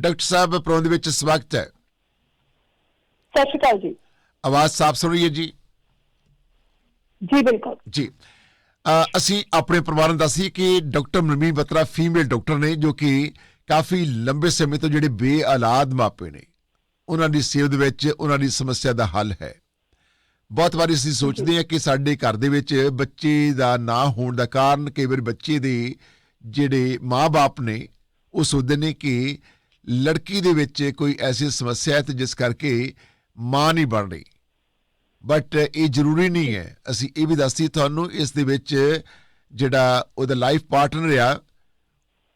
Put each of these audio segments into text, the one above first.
Doctor ਸਾਹਿਬ programme ਦੇ ਵਿੱਚ ਸਵਾਗਤ ਹੈ। ਸਤਿ ਸ਼੍ਰੀ ਅਕਾਲ ਜੀ। ਆਵਾਜ਼ ਸਾਫ਼ ਸੁਣ ਰਹੀ ਹੈ ਜੀ? ਜੀ ਬਿਲਕੁਲ। ਜੀ। ਅਸੀਂ ਆਪਣੇ ਪਰਿਵਾਰ ਨੂੰ ਦੱਸੀਏ ਕਿ doctor Manmeet Batra female doctor ਨੇ ਜੋ ਕਿ ਕਾਫੀ ਲੰਬੇ ਸਮੇਂ ਤੋਂ ਜਿਹੜੇ ਬੇਔਲਾਦ ਮਾਪੇ ਨੇ ਉਹਨਾਂ ਦੀ ਸੇਵ ਦੇ ਵਿੱਚ ਉਹਨਾਂ ਦੀ ਸਮੱਸਿਆ ਦਾ ਹੱਲ ਹੈ। ਬਹੁਤ ਵਾਰੀ ਅਸੀਂ ਸੋਚਦੇ ਹਾਂ ਕਿ ਸਾਡੇ ਘਰ ਦੇ ਵਿੱਚ ਬੱਚੇ ਦਾ ਨਾ ਹੋਣ ਦਾ ਕਾਰਨ ਕਈ ਵਾਰ ਬੱਚੇ ਦੇ ਜਿਹੜੇ ਮਾਪੇ ਨੇ ਉਹ ਸੋਚਦੇ ਨੇ ਕਿ ਲੜਕੀ ਦੇ ਵਿੱਚ ਕੋਈ ਐਸੀ ਸਮੱਸਿਆ ਹੈ ਤੇ ਜਿਸ ਕਰਕੇ ਮਾਂ ਨਹੀਂ ਬਣ ਰਹੀ। ਬਟ ਇਹ ਜ਼ਰੂਰੀ ਨਹੀਂ ਹੈ। ਅਸੀਂ ਇਹ ਵੀ ਦੱਸਦੀ ਤੁਹਾਨੂੰ, ਇਸ ਦੇ ਵਿੱਚ ਜਿਹੜਾ ਉਹਦਾ ਲਾਈਫ ਪਾਰਟਨਰ ਆ,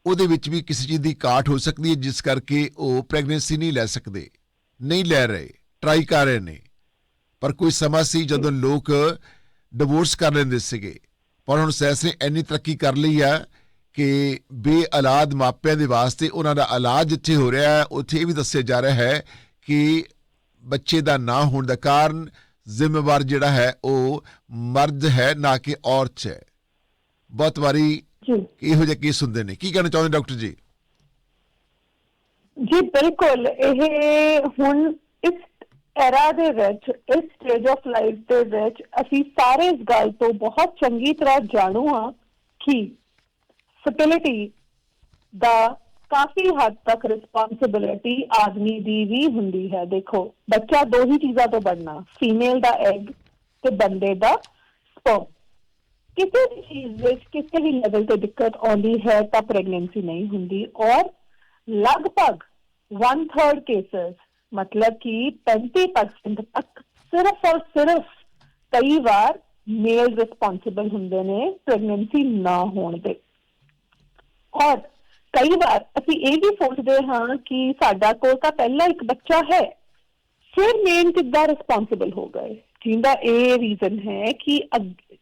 ਉਹਦੇ ਵਿੱਚ ਵੀ ਕਿਸੇ ਚੀਜ਼ ਦੀ ਘਾਟ ਹੋ ਸਕਦੀ ਹੈ, ਜਿਸ ਕਰਕੇ ਉਹ ਪ੍ਰੈਗਨੈਂਸੀ ਨਹੀਂ ਲੈ ਸਕਦੇ। ਨਹੀਂ ਲੈ ਰਹੇ ਟਰਾਈ ਕਰ ਰਹੇ ਨੇ। ਪਰ ਕੋਈ ਸਮਾਂ ਸੀ ਜਦੋਂ ਲੋਕ ਡਿਵੋਰਸ ਕਰ ਲੈਂਦੇ ਸੀਗੇ। ਪਰ ਹੁਣ ਸਾਇੰਸ ਨੇ ਇੰਨੀ ਤਰੱਕੀ ਕਰ ਲਈ ਆ ਕਿ ਬੇਔਲਾਦ ਮਾਪਿਆਂ ਦੇ ਵਾਸਤੇ ਉਹਨਾਂ ਦਾ ਇਲਾਜ ਜਿੱਥੇ ਹੋ ਰਿਹਾ ਹੈ ਉੱਥੇ ਇਹ ਵੀ ਦੱਸਿਆ ਜਾ ਰਿਹਾ ਹੈ ਕਿ ਬੱਚੇ ਦਾ ਨਾ ਹੋਣ ਦਾ ਕਾਰਨ ਜ਼ਿੰਮੇਵਾਰ ਜਿਹੜਾ ਹੈ ਉਹ ਮਰਦ ਹੈ ਨਾ ਕਿ ਔਰਤ ਹੈ। ਬਹੁਤ ਵਾਰੀ ਜੀ। ਇਹੋ ਜਿਹੇ ਕੇਸ ਹੁੰਦੇ ਨੇ। ਕੀ ਕਹਿਣਾ ਚਾਹੁੰਦੇ ਡਾਕਟਰ ਜੀ? ਜੀ ਬਿਲਕੁਲ। ਇਹ ਹੁਣ ਇਸ ਐਰਾ ਦੇ ਵਿੱਚ ਇਸ ਸਟੇਜ ਆਫ ਲਾਈਫ ਦੇ ਵਿੱਚ ਅਸੀਂ ਸਾਰੇ ਇਸ ਗੱਲ ਤੋਂ ਬਹੁਤ ਚੰਗੀ ਤਰ੍ਹਾਂ ਜਾਣੂ ਹਾਂ ਕਿ responsibility ਦਾ ਕਾਫੀ ਹੱਦ ਤੱਕ ਰਿਸਪੌਂਸਿਬਿਲਿਟੀ ਆਦਮੀ ਦੀ ਵੀ ਹੁੰਦੀ ਹੈ ਦੇਖੋ ਬੱਚਾ ਦੋ ਹੀ ਚੀਜ਼ਾਂ ਤੋਂ ਬਣਨਾ ਫੀਮੇਲ ਦਾ ਐਗ ਤੇ ਬੰਦੇ ਦਾ ਸਪਰਮ ਕਿਸੇ ਵੀ ਚੀਜ਼ ਵਿੱਚ ਕਿਸੇ ਵੀ ਲੈਵਲ ਤੇ ਦਿੱਕਤ ਆਉਂਦੀ ਹੈ ਤਾਂ ਪ੍ਰੈਗਨੈਂਸੀ ਨਹੀਂ ਹੁੰਦੀ ਔਰ ਲਗਭਗ 1/3 ਕੇਸਸ मतलब कि 35 परसेंट तक सिर्फ़ और सिर्फ़ कई बार मेल रिस्पॉन्सिबल होंगे ने प्रेगनेंसी ना होने ਔਰ ਕਈ ਵਾਰ ਅਸੀਂ ਇਹ ਵੀ ਸੋਚਦੇ ਹਾਂ ਕਿ ਸਾਡਾ ਕੋਲ ਤਾਂ ਪਹਿਲਾਂ ਇੱਕ ਬੱਚਾ ਹੈ, ਫਿਰ ਮੇਨ ਕਿੱਦਾਂ ਰਿਸਪੌਂਸਿਬਲ ਹੋ ਗਏ? ਜਿੰਦਾ ਇਹ ਰੀਜ਼ਨ ਹੈ ਕਿ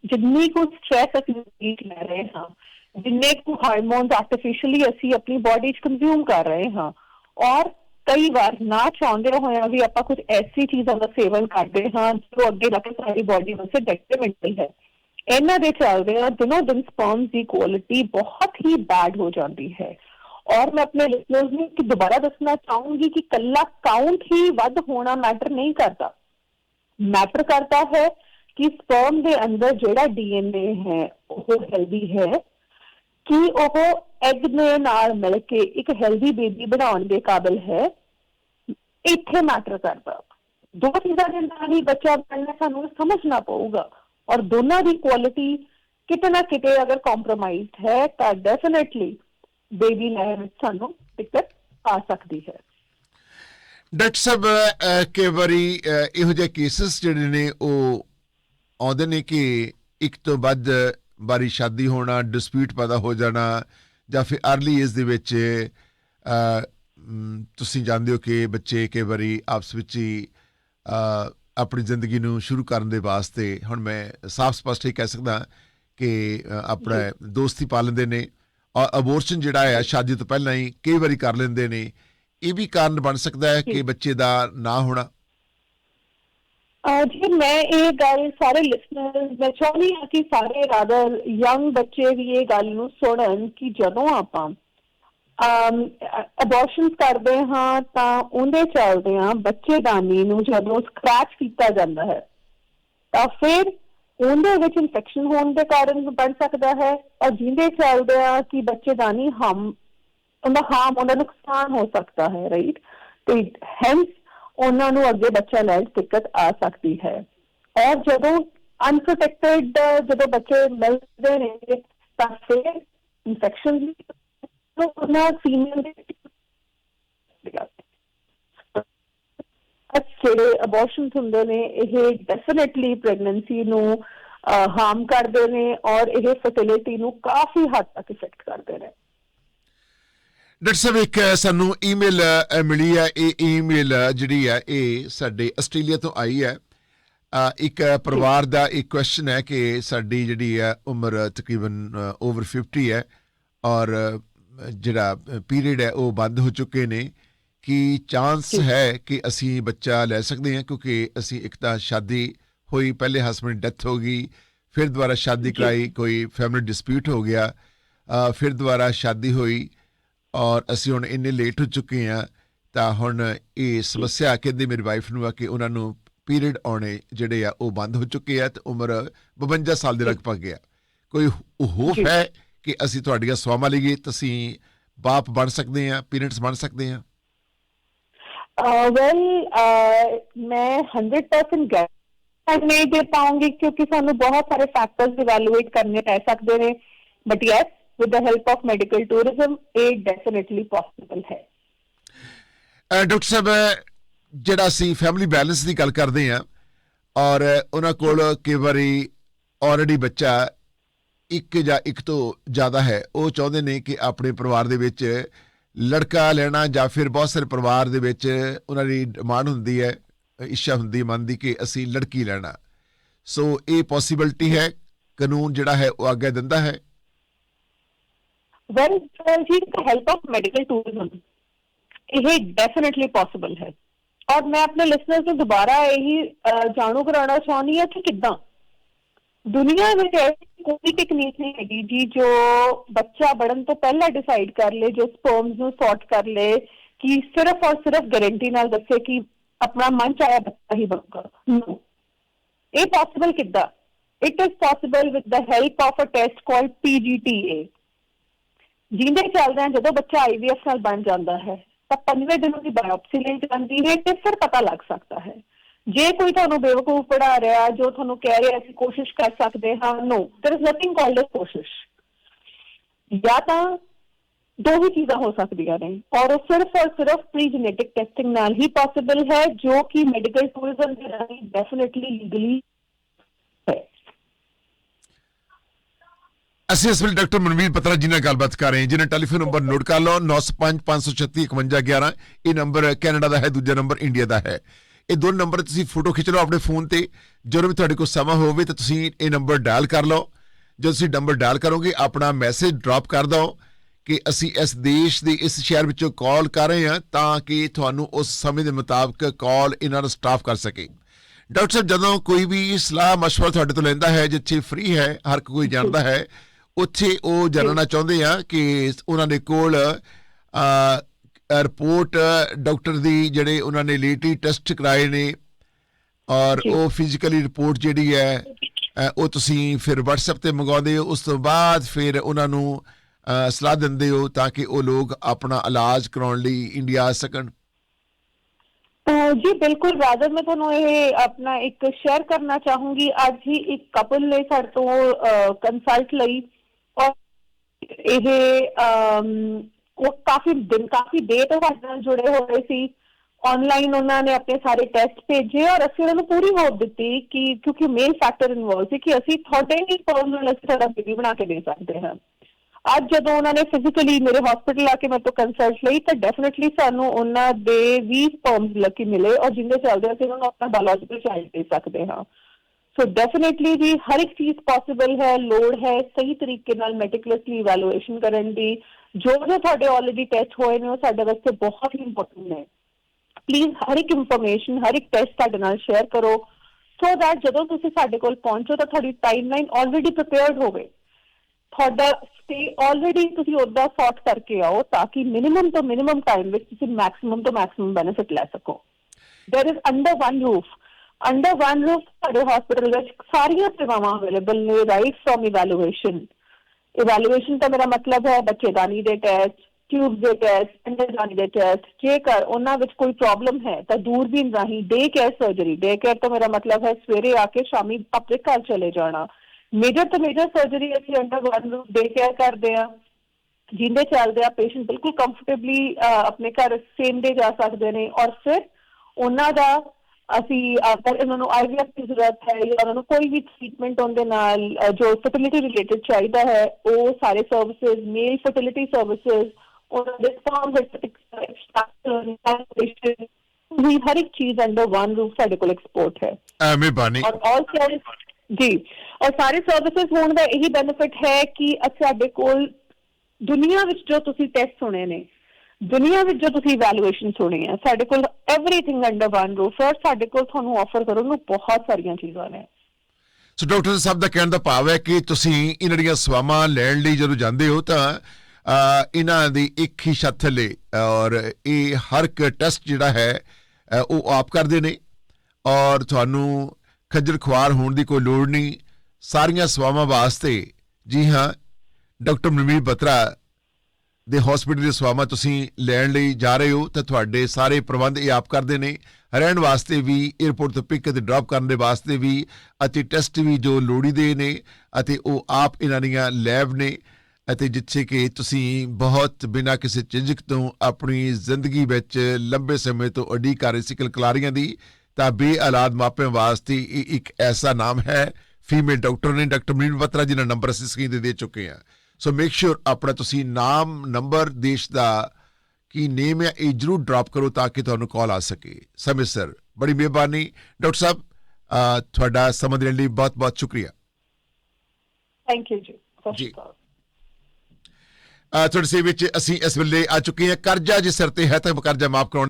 ਜਿੰਨੀ ਕੁ ਸਟ੍ਰੈਸ ਅਸੀਂ ਰੀਟ ਲੈ ਰਹੇ ਹਾਂ, ਜਿੰਨੇ ਕੁ ਹਾਰਮੋਨਸ ਆਰਟੀਫੀਸ਼ੀਅਲੀ ਅਸੀਂ ਆਪਣੀ ਬਾਡੀ 'ਚ ਕੰਜ਼ਿਊਮ ਕਰ ਰਹੇ ਹਾਂ, ਔਰ ਕਈ ਵਾਰ ਨਾ ਚਾਹੁੰਦੇ ਹੋਇਆਂ ਵੀ ਆਪਾਂ ਕੁਝ ਐਸੀ ਚੀਜ਼ਾਂ ਦਾ ਸੇਵਨ ਕਰਦੇ ਹਾਂ ਜੋ ਅੱਗੇ ਜਾ ਕੇ ਸਾਡੀ ਬਾਡੀ ਵਾਸਤੇ ਡੈਟਰੀਮੈਂਟਲ ਹੈ। ਇਹਨਾਂ ਦੇ ਚੱਲਦੇ ਆ ਦਿਨੋਂ ਦਿਨ ਸਪਰਮ ਦੀ ਕੁਆਲਿਟੀ ਬਹੁਤ ਹੀ ਬੈਡ ਹੋ ਜਾਂਦੀ ਹੈ ਔਰ ਮੈਂ ਆਪਣੇ ਲਿਸਨਰਸ ਨੂੰ ਕਿ ਦੁਬਾਰਾ ਦੱਸਣਾ ਚਾਹੂੰਗੀ ਕਿ ਕੱਲਾ ਕਾਊਂਟ ਹੀ ਵੱਧ ਹੋਣਾ ਮੈਟਰ ਨਹੀਂ ਕਰਦਾ ਮੈਟਰ ਕਰਦਾ ਹੈ ਕਿ ਸਪਰਮ ਦੇ ਅੰਦਰ ਜਿਹੜਾ ਡੀਐਨਏ ਹੈ ਉਹ ਹੈਲਦੀ ਹੈ ਕਿ ਉਹ ਐਗ ਦੇ ਨਾਲ ਮਿਲ ਕੇ ਇੱਕ ਹੈਲਦੀ ਬੇਬੀ ਬਣਾਉਣ ਦੇ ਕਾਬਿਲ ਹੈ, ਇੱਥੇ ਮੈਟਰ ਕਰਦਾ। ਦੋ ਚੀਜ਼ਾਂ ਦੇ ਨਾਲ ਹੀ ਬੱਚਾ ਬਣਨਾ ਸਾਨੂੰ ਸਮਝਣਾ ਪਊਗਾ। ਔਰ ਦੋਨਾਂ ਦੀ ਕੁਆਲਿਟੀ ਕਿਤੇ ਨਾ ਕਿਤੇ ਅਗਰ ਕੰਪਰੋਮਾਈਜ਼ਡ ਹੈ, ਤਾਂ ਡੈਫੀਨਿਟਲੀ ਬੇਬੀ ਲੈਣ ਵਿੱਚ ਸਾਨੂੰ ਦਿੱਕਤ ਆ ਸਕਦੀ ਹੈ। ਡਾਕਟਰ ਸਾਹਿਬ ਕਈ ਵਾਰੀ ਇਹੋ ਜਿਹੇ ਕੇਸਸ ਜਿਹੜੇ ਨੇ, ਉਹ ਆਉਂਦੇ ਨੇ ਕਿ ਇੱਕ ਤੋਂ ਵੱਧ ਵਾਰੀ ਸ਼ਾਦੀ ਹੋਣਾ ਡਿਸਪਿਊਟ ਪੈਦਾ ਹੋ ਜਾਣਾ, ਜਾਂ ਫਿਰ ਅਰਲੀ ਏਜ ਦੇ ਵਿੱਚ ਤੁਸੀਂ ਜਾਣਦੇ ਹੋ ਕਿ ਬੱਚੇ ਕਈ ਵਾਰੀ ਆਪਸ ਵਿੱਚ ਹੀ ਆਪਣੀ ਜ਼ਿੰਦਗੀ ਨੂੰ ਸ਼ੁਰੂ ਕਰਨ ਦੇ ਵਾਸਤੇ ਹੁਣ ਮੈਂ ਸਾਫ਼ ਸਪਸ਼ਟ ਹੀ ਕਹਿ ਸਕਦਾ ਕਿ ਆਪਣਾ ਦੋਸਤੀ ਪਾ ਲੈਂਦੇ ਨੇ ਔਰ ਅਬੋਰਸ਼ਨ ਜਿਹੜਾ ਹੈ ਸ਼ਾਦੀ ਤੋਂ ਪਹਿਲਾਂ ਹੀ ਕਈ ਵਾਰੀ ਕਰ ਲੈਂਦੇ ਨੇ। ਇਹ ਵੀ ਕਾਰਨ ਬਣ ਸਕਦਾ ਹੈ ਕਿ ਬੱਚੇ ਦਾ ਨਾ ਹੋਣਾ? ਅਹ ਜੀ ਮੈਂ ਇਹ ਗੱਲ ਸਾਰੇ ਲਿਸਨਰਸ ਮੈਂ ਚਾਹੁੰਦੀ ਹਾਂ ਕਿ ਸਾਰੇ ਰਾਦਰ ਯੰਗ ਬੱਚੇ ਵੀ ਇਹ ਗੱਲ ਨੂੰ ਸੁਣਨ ਕਿ ਜਦੋਂ ਆਪਾਂ ਅਬੋਰਸ਼ਨਸ ਕਰਦੇ ਹਾਂ ਤਾਂ ਉਹਦੇ ਚੱਲਦੇ ਹਾਂ ਬੱਚੇਦਾਨੀ ਨੂੰ ਜਦੋਂ ਸਕ੍ਰੈਚ ਕੀਤਾ ਜਾਂਦਾ ਹੈ, ਤਾਂ ਫਿਰ ਉਹਦੇ ਵਿੱਚ ਇਨਫੈਕਸ਼ਨ ਹੋਣ ਦੇ ਕਾਰਨ ਬਣ ਸਕਦਾ ਹੈ ਔਰ ਜਿੰਦੇ ਚੱਲਦੇ ਆ ਕਿ ਬੱਚੇਦਾਨੀ ਹਮ ਉਹਦਾ ਹਾਰਮ ਉਹਦਾ ਨੁਕਸਾਨ ਹੋ ਸਕਦਾ ਹੈ ਰਾਈਟ ਤੇ ਹੈਂਸ ਉਹਨਾਂ ਨੂੰ ਅੱਗੇ ਬੱਚਾ ਲੈਣ ਦਿੱਕਤ ਆ ਸਕਦੀ ਹੈ। ਔਰ ਜਦੋਂ ਅਨਪ੍ਰੋਟੈਕਟਡ ਜਦੋਂ ਬੱਚੇ ਮਿਲਦੇ ਨੇ ਤਾਂ ਫਿਰ ਇਨਫੈਕਸ਼ਨ ਵੀ ਉਹਨਾਂ ਫੀਮੇਲ ਦੇ ਜਿਹੜੇ ਅਬੋਰਸ਼ਨਸ ਹੁੰਦੇ ਨੇ, ਇਹ ਡੈਫੀਨਿਟਲੀ ਪ੍ਰੈਗਨੈਂਸੀ ਨੂੰ ਹਾਰਮ ਕਰਦੇ ਨੇ ਔਰ ਇਹ ਫਰਟੀਲਿਟੀ ਨੂੰ ਕਾਫੀ ਹੱਦ ਤੱਕ ਇਫੈਕਟ ਕਰਦੇ ਨੇ। ਡਾਕਟਰ ਸਾਹਿਬ, ਇੱਕ ਸਾਨੂੰ ਈਮੇਲ ਮਿਲੀ ਹੈ। ਇਹ ਈਮੇਲ ਜਿਹੜੀ ਹੈ, ਇਹ ਸਾਡੇ ਆਸਟ੍ਰੇਲੀਆ ਤੋਂ ਆਈ ਹੈ। ਇੱਕ ਪਰਿਵਾਰ ਦਾ ਇੱਕ ਕੁਐਸਚਨ ਹੈ ਕਿ ਸਾਡੀ ਜਿਹੜੀ ਹੈ ਉਮਰ ਤਕਰੀਬਨ ਓਵਰ 50 ਹੈ। ਔਰ ਜਿਹੜਾ ਪੀਰੀਅਡ ਹੈ ਉਹ ਬੰਦ ਹੋ ਚੁੱਕੇ ਨੇ ਕਿ ਚਾਂਸ ਹੈ ਕਿ ਅਸੀਂ ਬੱਚਾ ਲੈ ਸਕਦੇ ਹਾਂ ਕਿਉਂਕਿ ਅਸੀਂ ਇੱਕ ਤਾਂ ਸ਼ਾਦੀ ਹੋਈ ਪਹਿਲੇ ਹਸਬੰਡ ਡੈਥ ਹੋ ਗਈ ਫਿਰ ਦੁਬਾਰਾ ਸ਼ਾਦੀ ਕਰਾਈ ਕੋਈ ਫੈਮਿਲੀ ਡਿਸਪਿਊਟ ਹੋ ਗਿਆ ਫਿਰ ਦੁਬਾਰਾ ਸ਼ਾਦੀ ਹੋਈ ਔਰ ਅਸੀਂ ਹੁਣ ਇੰਨੇ ਲੇਟ ਹੋ ਚੁੱਕੇ ਹਾਂ ਤਾਂ ਹੁਣ ਇਹ ਸਮੱਸਿਆ ਕਹਿੰਦੇ ਮੇਰੀ ਵਾਈਫ ਨੂੰ ਆ ਕਿ ਉਹਨਾਂ ਨੂੰ ਪੀਰੀਅਡ ਆਉਣੇ ਜਿਹੜੇ ਆ ਉਹ ਬੰਦ ਹੋ ਚੁੱਕੇ ਆ ਤੇ ਉਮਰ 52 ਸਾਲ ਦੇ ਲਗਭਗ ਗਿਆ ਕੋਈ ਹੋਪ। ਹੈ ਕਿ ਅਸੀਂ ਤੁਹਾਡੀਆਂ ਸਵਾਮਾਂ ਲਈਏ ਤੁਸੀਂ ਬਾਪ ਬਣ ਸਕਦੇ ਆ ਪੇਰੈਂਟਸ ਬਣ ਸਕਦੇ ਆ ਵੈਲ ਮੈਂ 100% ਗੈਰ ਨਹੀਂ ਦੇ ਪਾਉਂਗੀ ਕਿਉਂਕਿ ਸਾਨੂੰ ਬਹੁਤ ਸਾਰੇ ਫੈਕਟਰਸ ਇਵੈਲੂਏਟ ਕਰਨੇ ਪੈ ਸਕਦੇ ਨੇ। But yes with the help of medical tourism ਇਹ ਡੈਫੀਨਿਟਲੀ ਪੋਸੀਬਲ ਹੈ। ਡਾਕਟਰ ਸਾਹਿਬ ਜਿਹੜਾ ਅਸੀਂ ਫੈਮਿਲੀ ਬੈਲੈਂਸ ਦੀ ਗੱਲ ਕਰਦੇ ਆ ਔਰ ਉਹਨਾਂ ਕੋਲ ਕਈ ਵਾਰੀ ਆਲਰੇਡੀ ਬੱਚਾ ਇੱਕ ਜਾਂ ਇੱਕ ਤੋਂ ਜ਼ਿਆਦਾ ਹੈ ਉਹ ਚਾਹੁੰਦੇ ਨੇ ਕਿ ਆਪਣੇ ਪਰਿਵਾਰ ਦੇ ਵਿੱਚ ਲੜਕਾ ਲੈਣਾ ਜਾਂ ਫਿਰ ਬਹੁਤ ਸਾਰੇ ਪਰਿਵਾਰ ਦੇ ਵਿੱਚ ਉਹਨਾਂ ਦੀ ਡਿਮਾਂਡ ਹੁੰਦੀ ਹੈ ਇੱਛਾ ਹੁੰਦੀ ਹੈ ਮਨ ਦੀ ਕਿ ਅਸੀਂ ਲੜਕੀ ਲੈਣਾ। ਸੋ ਇਹ ਪੋਸੀਬਿਲਿਟੀ ਹੈ ਕਾਨੂੰਨ ਜਿਹੜਾ ਹੈ ਉਹ ਆਗਿਆ ਦਿੰਦਾ ਹੈ। ਵੈਲ ਜੀ with help of medical tourism ਇਹ ਡੈਫੀਨਿਟਲੀ ਪੋਸੀਬਲ ਹੈ। ਔਰ ਮੈਂ ਆਪਣੇ ਲਿਸਨਰਸ ਨੂੰ ਦੁਬਾਰਾ ਇਹੀ ਅਹ, ਜਾਣੂ ਕਰਾਉਣਾ ਚਾਹੁੰਦੀ ਹਾਂ ਕਿ ਕਿੱਦਾਂ? ਦੁਨੀਆ ਵਿੱਚ ਐਸੀ ਕੋਈ ਟੈਕਨੀਕ ਨਹੀਂ ਹੈਗੀ ਜੀ, ਜੋ ਬੱਚਾ ਬਣਨ ਤੋਂ ਪਹਿਲਾਂ ਡਿਸਾਈਡ ਕਰ ਲੇ, ਜੋ ਸਪਰਮਸ ਨੂੰ ਸੌਰਟ ਕਰ ਲੇ, ਕਿ ਸਿਰਫ ਔਰ ਸਿਰਫ ਗਾਰੰਟੀ ਨਾਲ ਦੱਸੇ ਕਿ ਆਪਣਾ ਮਨ ਚਾਹਿਆ ਬੱਚਾ ਹੀ ਬਣੂਗਾ। ਇਹ ਪੋਸੀਬਲ ਕਿੱਦਾਂ? It is possible with the help of a test called PGTA ਜਿੰਦੇ ਚੱਲਦੇ ਜਦੋਂ ਬੱਚਾ ਆਈਵੀਐਫ ਨਾਲ ਬਣ ਜਾਂਦਾ ਹੈ, ਤਾਂ ਪੰਜਵੇਂ ਦਿਨ ਉਹਦੀ ਬਾਇਓਪਸੀ ਲਈ ਜਾਂਦੀ ਹੈ, ਤੇ ਫਿਰ ਪਤਾ ਲੱਗ ਸਕਦਾ ਹੈ। ਜੇ ਕੋਈ ਤੁਹਾਨੂੰ ਬੇਵਕੂਫ ਪੜਾ ਰਿਹਾ ਜੋ ਤੁਹਾਨੂੰ ਕਹਿ ਰਿਹਾ ਅਸੀਂ ਕੋਸ਼ਿਸ਼ ਕਰ ਸਕਦੇ ਹਾਂ ਨੋ there is nothing called a ਕੋਸ਼ਿਸ਼। ਜਾਂ ਤਾਂ ਦੋ ਹੀ ਚੀਜ਼ਾਂ ਹੋ ਸਕਦੀਆਂ ਨੇ, ਔਰ ਉਹ ਸਿਰਫ ਔਰ ਸਿਰਫ ਪ੍ਰੀ ਜੈਨੇਟਿਕ ਟੈਸਟਿੰਗ ਨਾਲ ਹੀ ਪੋਸੀਬਲ ਹੈ, ਜੋ ਕਿ ਮੈਡੀਕਲ ਟੂਰਿਜ਼ਮ ਦੇ ਰਾਹੀਂ ਡੈਫੀਨਿਟਲੀ ਲੀਗਲੀ ਅਸੀਂ ਇਸ ਵੇਲੇ ਡਾਕਟਰ ਮਨਵੀਰ ਪਤਰਾ ਜੀ ਨਾਲ ਗੱਲਬਾਤ ਕਰ ਰਹੇ ਹਾਂ ਜਿਨ੍ਹਾਂ ਟੈਲੀਫੋਨ ਨੰਬਰ ਨੋਟ ਕਰ ਲਓ 95563511 ਇਹ ਨੰਬਰ ਕੈਨੇਡਾ ਦਾ ਹੈ, ਦੂਜਾ ਨੰਬਰ ਇੰਡੀਆ ਦਾ ਹੈ। ਇਹ ਦੋਨੋਂ ਨੰਬਰ ਤੁਸੀਂ ਫੋਟੋ ਖਿੱਚ ਲਓ ਆਪਣੇ ਫੋਨ ਤੇ। ਜਦੋਂ ਵੀ ਤੁਹਾਡੇ ਕੋਲ ਸਮਾਂ ਹੋਵੇ ਤਾਂ ਤੁਸੀਂ ਇਹ ਨੰਬਰ ਡਾਇਲ ਕਰ ਲਓ। ਜਦੋਂ ਤੁਸੀਂ ਨੰਬਰ ਡਾਇਲ ਕਰੋਗੇ ਆਪਣਾ ਮੈਸੇਜ ਡ੍ਰੌਪ ਕਰ ਦਿਓ ਕਿ ਅਸੀਂ ਇਸ ਦੇਸ਼ ਦੇ ਇਸ ਸ਼ਹਿਰ ਵਿੱਚੋਂ ਕਾਲ ਕਰ ਰਹੇ ਹਾਂ ਤਾਂ ਕਿ ਤੁਹਾਨੂੰ ਉਸ ਸਮੇਂ ਦੇ ਮੁਤਾਬਕ ਕਾਲ ਇਹਨਾਂ ਦਾ ਸਟਾਫ ਕਰ ਸਕੇ। ਡਾਕਟਰ ਸਾਹਿਬ ਜਦੋਂ ਕੋਈ ਵੀ ਸਲਾਹ ਮਸ਼ਵਰਾ ਤੁਹਾਡੇ ਤੋਂ ਲੈਂਦਾ ਹੈ ਜਿੱਥੇ ਫ੍ਰੀ ਹੈ ਹਰ ਕੋਈ ਜਾਣਦਾ ਹੈ ਉੱਥੇ ਉਹ ਜਾਣਨਾ ਚਾਹੁੰਦੇ ਆ ਕਿ ਉਹਨਾਂ ਦੇ ਕੋਲ ਰਿਪੋਰਟ ਡਾਕਟਰ ਦੀ ਜਿਹੜੇ ਉਹਨਾਂ ਨੇ ਲੇਟੀ ਟੈਸਟ ਕਰਾਏ ਨੇ ਔਰ। ਉਹ ਫਿਜ਼ੀਕਲੀ ਰਿਪੋਰਟ ਜਿਹੜੀ ਹੈ ਉਹ ਤੁਸੀਂ ਫਿਰ WhatsApp ਤੇ ਮੰਗਾਉਂਦੇ ਹੋ ਉਸ ਤੋਂ ਬਾਅਦ ਫਿਰ ਉਹਨਾਂ ਨੂੰ ਸਲਾਹ ਦਿੰਦੇ ਹੋ ਤਾਂ ਕਿ ਉਹ ਲੋਕ ਆਪਣਾ ਇਲਾਜ ਕਰਾਉਣ ਲਈ ਇੰਡੀਆ ਆ ਸਕਣ ਜੀ ਬਿਲਕੁਲ ਰਾਦਰ ਮੈਂ ਤੁਹਾਨੂੰ ਇਹ ਆਪਣਾ ਇੱਕ ਸ਼ੇਅਰ ਕਰਨਾ ਚਾਹੂੰਗੀ ਅੱਜ ਹੀ ਇੱਕ ਕਪਲ ਨੇ ਸਾਡੇ ਤੋਂ ਕੰਸਲਟ ਲਈ ਔਰ ਇਹ ਉਹ ਕਾਫੀ ਦਿਨ, ਕਾਫੀ ਦੇਰ ਤੋਂ ਸਾਡੇ ਨਾਲ ਜੁੜੇ ਹੋਏ ਸੀ। ਆਨਲਾਈਨ ਉਹਨਾਂ ਨੇ ਆਪਣੇ ਸਾਰੇ ਟੈਸਟ ਭੇਜੇ ਔਰ ਅਸੀਂ ਉਹਨਾਂ ਨੂੰ ਪੂਰੀ ਹੋਪ ਦਿੱਤੀ ਕਿ, ਕਿਉਂਕਿ ਮੇਨ ਫੈਕਟਰ ਇਨਵੋਲਵ ਸੀ ਕਿ ਅਸੀਂ ਤੁਹਾਡੇ ਹੀ ਪਰਸਨਲ ਅਸੀਂ ਤੁਹਾਡਾ ਬੇਬੀ ਬਣਾ ਕੇ ਦੇ ਸਕਦੇ ਹਾਂ। ਅੱਜ ਜਦੋਂ ਉਹਨਾਂ ਨੇ ਫਿਜ਼ੀਕਲੀ ਮੇਰੇ ਹਸਪੀਟਲ ਆ ਕੇ ਮੇਰੇ ਤੋਂ ਕੰਸਲਟ ਲਈ, ਤਾਂ ਡੈਫੀਨਿਟਲੀ ਸਾਨੂੰ ਉਹਨਾਂ ਦੇ 20 ਫਾਰਮਸ ਲੱਕੀ ਮਿਲੇ ਔਰ ਜਿੰਦੇ ਚੱਲਦੇ ਅਸੀਂ ਉਹਨਾਂ ਨੂੰ ਆਪਣਾ ਬਾਇਓਲੋਜੀਕਲ ਚਾਈਲਡ ਦੇ ਸਕਦੇ ਹਾਂ। ਸੋ ਡੈਫੀਨਿਟਲੀ ਜੀ ਹਰ ਇੱਕ ਚੀਜ਼ ਪੋਸੀਬਲ ਹੈ, ਲੋੜ ਹੈ, ਸਹੀ ਤਰੀਕੇ ਨਾਲ ਮੈਟੀਕੂਲਸਲੀ ਇਵੈਲੂਏਸ਼ਨ ਕਰਨ ਦੀ। ਜੋ ਜੋ ਤੁਹਾਡੇ ਆਲਰੇਡੀ ਟੈਸਟ ਹੋਏ ਨੇ, ਉਹ ਸਾਡੇ ਵਾਸਤੇ ਬਹੁਤ ਹੀ ਇੰਪੋਰਟੈਂਟ ਨੇ। ਪਲੀਜ਼ ਹਰ ਇੱਕ ਇਨਫੋਰਮੇਸ਼ਨ ਹਰ ਇੱਕ ਟੈਸਟ ਸਾਡੇ ਨਾਲ ਸ਼ੇਅਰ ਕਰੋ ਸੋ that ਜਦੋਂ ਤੁਸੀਂ ਸਾਡੇ ਕੋਲ ਪਹੁੰਚੋ ਤਾਂ ਤੁਹਾਡੀ ਟਾਈਮਲਾਈਨ ਆਲਰੇਡੀ ਪ੍ਰਿਪੇਅਰਡ ਹੋਵੇ। ਤੁਹਾਡਾ ਸਟੇ ਆਲਰੇਡੀ ਤੁਸੀਂ ਉਹਦਾ ਸੌਰਟ ਕਰਕੇ ਆਓ ਤਾਂ ਕਿ ਮਿਨੀਮਮ ਤੋਂ ਮਿਨੀਮਮ ਟਾਈਮ ਵਿੱਚ ਤੁਸੀਂ ਮੈਕਸਿਮਮ ਤੋਂ ਮੈਕਸਿਮਮ ਬੈਨੀਫਿਟ ਲੈ ਸਕੋ। There is under one roof under one roof ਸਾਡੇ ਹਸਪੀਟਲ ਵਿੱਚ ਸਾਰੀਆਂ ਸੇਵਾਵਾਂ ਅਵੇਲੇਬਲ ਨੇ ਰਾਈਟ ਫਰਮ ਇਵੈਲੂਏਸ਼ਨ ਇਵੈਲੂਏਸ਼ਨ ਦਾ ਮੇਰਾ ਮਤਲਬ ਹੈ ਬੱਚੇਦਾਨੀ ਦੇ ਟੈਸਟ ਟਿਊਬ ਦੇ ਟੈਸਟ ਅੰਡਰਗ੍ਰਾਉਂਡ ਦੇ ਟੈਸਟ ਜੇਕਰ ਉਹਨਾਂ ਵਿੱਚ ਕੋਈ ਪ੍ਰੋਬਲਮ ਹੈ ਤਾਂ ਦੂਰਬੀਨ ਰਾਹੀਂ day care surgery day care ਤੋਂ ਮੇਰਾ ਮਤਲਬ ਹੈ ਸਵੇਰੇ ਆ ਕੇ ਸ਼ਾਮੀ ਆਪਣੇ ਘਰ ਚਲੇ ਜਾਣਾ। ਮੇਜਰ ਤੋਂ ਮੇਜਰ ਸਰਜਰੀ ਅਸੀਂ ਅੰਡਰ ਵਨ ਡੇ ਕੇਅਰ ਕਰਦੇ ਆ ਜਿੰਦੇ ਚੱਲਦੇ ਆ ਪੇਸ਼ੈਂਟ ਬਿਲਕੁਲ ਕੰਫਰਟੇਬਲੀ ਆਪਣੇ ਘਰ ਸੇਮ ਡੇ ਜਾ ਸਕਦੇ ਨੇ ਔਰ ਫਿਰ ਉਹਨਾਂ ਦਾ ਅਸੀਂ ਅਗਰ ਇਹਨਾਂ ਨੂੰ ਆਈਵੀਐਫ ਦੀ ਜ਼ਰੂਰਤ ਹੈ ਜਾਂ ਉਹਨਾਂ ਨੂੰ ਕੋਈ ਵੀ ਟ੍ਰੀਟਮੈਂਟ ਉਹਦੇ ਨਾਲ ਜੋ ਫਰਟੀਲਿਟੀ ਰਿਲੇਟਡ ਚਾਹੀਦਾ ਹੈ ਉਹ ਸਾਰੇ ਸਰਵਿਸਿਜ਼ ਮੇਲ ਫਰਟੀਲਿਟੀ ਸਰਵਿਸਿਜ਼ ਉਹਨਾਂ ਦੇ ਸਪਾਮ ਐਕਸਟ੍ਰੈਕਸ਼ਨ ਵੀ ਹਰ ਇੱਕ ਚੀਜ਼ ਅੰਡਰ ਵਨ ਰੂਫ ਸਾਡੇ ਕੋਲ ਐਕਸਪੋਰਟ ਹੈ। ਅ, ਮਿਹਰਬਾਨੀ ਔਰ ਆਲ ਸਰਵਿਸ ਜੀ ਔਰ ਸਾਰੇ ਸਰਵਿਸਿਜ਼ ਹੋਣ ਦਾ ਇਹੀ ਬੈਨੀਫਿਟ ਹੈ ਕਿ ਸਾਡੇ ਕੋਲ ਦੁਨੀਆ ਵਿੱਚ ਜੋ ਤੁਸੀਂ ਟੈਸਟ ਸੁਣੇ ਨੇ ਦੁਨੀਆ ਵਿੱਚ ਜੋ ਤੁਸੀਂ ਇਵੈਲੂਏਸ਼ਨ ਸੁਣੀ ਹੈ ਸਾਡੇ ਕੋਲ ਐਵਰੀਥਿੰਗ ਅੰਡਰ ਵਨ ਰੂਫ ਔਰ ਸਾਡੇ ਕੋਲ ਤੁਹਾਨੂੰ ਆਫਰ ਕਰਨ ਨੂੰ ਬਹੁਤ ਸਾਰੀਆਂ ਚੀਜ਼ਾਂ ਨੇ। ਸੋ ਡਾਕਟਰ ਸਾਹਿਬ ਦਾ ਕਹਿਣ ਦਾ ਭਾਵ ਹੈ ਕਿ ਤੁਸੀਂ ਇਹਨਾਂ ਦੀਆਂ ਸੇਵਾਵਾਂ ਲੈਣ ਲਈ ਜਦੋਂ ਜਾਂਦੇ ਹੋ ਤਾਂ ਇਹਨਾਂ ਦੀ ਇੱਕ ਹੀ ਛੱਤ ਥੱਲੇ ਔਰ ਇਹ ਹਰ ਇੱਕ ਟੈਸਟ ਜਿਹੜਾ ਹੈ ਉਹ ਆਪ ਕਰਦੇ ਨੇ। ਔਰ ਤੁਹਾਨੂੰ ਖੱਜਲ ਖੁਆਰ ਹੋਣ ਦੀ ਕੋਈ ਲੋੜ ਨਹੀਂ। ਸਾਰੀਆਂ ਸੇਵਾਵਾਂ ਵਾਸਤੇ, ਜੀ ਹਾਂ ਡਾਕਟਰ ਮਨਵੀਰ ਬਤਰਾ ਦੇ ਹਸਪੀਟਲ ਦੇ ਸੇਵਾਵਾਂ ਤੁਸੀਂ ਲੈਣ ਲਈ ਜਾ ਰਹੇ ਹੋ, ਤਾਂ ਤੁਹਾਡੇ ਸਾਰੇ ਪ੍ਰਬੰਧ ਇਹ ਆਪ ਕਰਦੇ ਨੇ। ਰਹਿਣ ਵਾਸਤੇ ਵੀ 에어ਪੋਰਟ ਤੋਂ ਪਿਕ ਅਤੇ ਡ੍ਰੌਪ ਕਰਨ ਦੇ ਵਾਸਤੇ ਵੀ, ਅਤੇ ਟੈਸਟ ਵੀ ਜੋ ਲੋੜੀਦੇ ਨੇ, ਅਤੇ ਉਹ ਆਪ ਇਹਨਾਂ ਦੀਆਂ ਲੈਬ ਨੇ, ਅਤੇ ਜਿੱਥੇ ਕਿ ਤੁਸੀਂ ਬਹੁਤ ਬਿਨਾਂ ਕਿਸੇ ਝਿਜਕ ਤੋਂ ਆਪਣੀ ਜ਼ਿੰਦਗੀ ਵਿੱਚ ਲੰਬੇ ਸਮੇਂ ਤੋਂ ਉਡੀਕ ਕਰ ਰਹੇ ਸੀ ਕਲਕਲਾਰੀਆਂ ਦੀ, ਤਾਂ ਬੇਔਲਾਦ ਮਾਪਿਆਂ ਵਾਸਤੇ ਇਹ ਇੱਕ ਐਸਾ ਨਾਮ ਹੈ ਫੀਮੇਲ ਡਾਕਟਰ ਨੇ, ਡਾਕਟਰ ਮਨੀਨ ਬਤਰਾ ਜੀ ਦਾ ਨੰਬਰ ਅਸੀਂ ਸਕਰੀਨ ਤੇ ਦੇ ਚੁੱਕੇ ਹਾਂ। ਸੋ ਮੇਕ ਸ਼ੋਰ ਆਪਣਾ ਤੁਸੀਂ ਨਾਮ ਨੰਬਰ ਦੇਸ਼ ਦਾ ਕੀ ਨੇਮ ਹੈ ਇਹ ਜਰੂਰ ਡ੍ਰੌਪ ਕਰੋ ਤਾਂ ਕਿ ਤੁਹਾਨੂੰ ਕਾਲ ਆ ਸਕੇ। ਸਮੇਂ ਸਿਰ ਬੜੀ ਮਿਹਰਬਾਨੀ। ਡਾਕਟਰ ਸਾਹਿਬ ਤੁਹਾਡਾ ਸਮਾਂ ਦੇਣ ਲਈ ਬਹੁਤ ਬਹੁਤ ਸ਼ੁਕਰੀਆ। ਥੈਂਕ ਯੂ ਜੀ। ਤੁਹਾਡੀ ਸੇਵਾ ਵਿੱਚ ਅਸੀਂ ਇਸ ਵੇਲੇ ਆ ਚੁੱਕੇ ਹਾਂ। ਕਰਜ਼ਾ ਜੇ ਸਿਰ ਤੇ ਹੈ ਤਾਂ ਕਰਜ਼ਾ ਮਾਫ ਕਰਾਉਣ